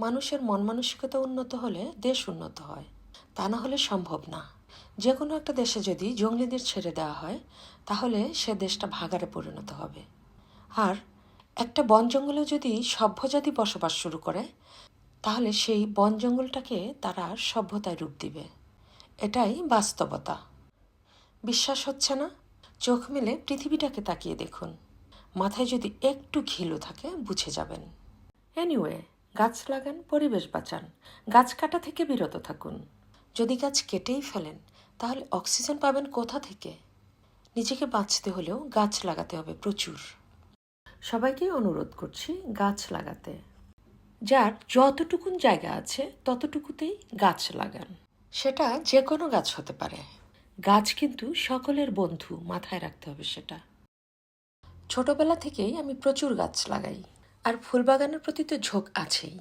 মানুষের মন মানসিকতা উন্নত হলে দেশ উন্নত হয়। তা না হলে সম্ভব না। যে কোনো একটা দেশে যদি জঙ্গলিদের ছেড়ে দেওয়া হয়, তাহলে সে দেশটা ভাগারে পরিণত হবে। আর একটা বন জঙ্গলে যদি সভ্য জাতি বসবাস শুরু করে, তাহলে সেই বন জঙ্গলটাকে তারা সভ্যতায় রূপ দিবে। এটাই বাস্তবতা। বিশ্বাস হচ্ছে না? চোখ মেলে পৃথিবীটাকে তাকিয়ে দেখুন। মাথায় যদি একটু ঘিলু থাকে, বুঝে যাবেন। এনিওয়ে গাছ লাগান, পরিবেশ বাঁচান। গাছ কাটা থেকে বিরত থাকুন। যদি গাছ কেটেই ফেলেন, তাহলে অক্সিজেন পাবেন কোথা থেকে? নিজেকে বাঁচতে হলেও গাছ লাগাতে হবে প্রচুর। সবাইকেই অনুরোধ করছি গাছ লাগাতে। যার যতটুকুন জায়গা আছে, ততটুকুতেই গাছ লাগান। সেটা যে কোনো গাছ হতে পারে। গাছ কিন্তু সকলের বন্ধু, মাথায় রাখতে হবে সেটা। ছোটবেলা থেকেই আমি প্রচুর গাছ লাগাই। আর ফুল বাগানের প্রতি তো ঝোঁক আছেই।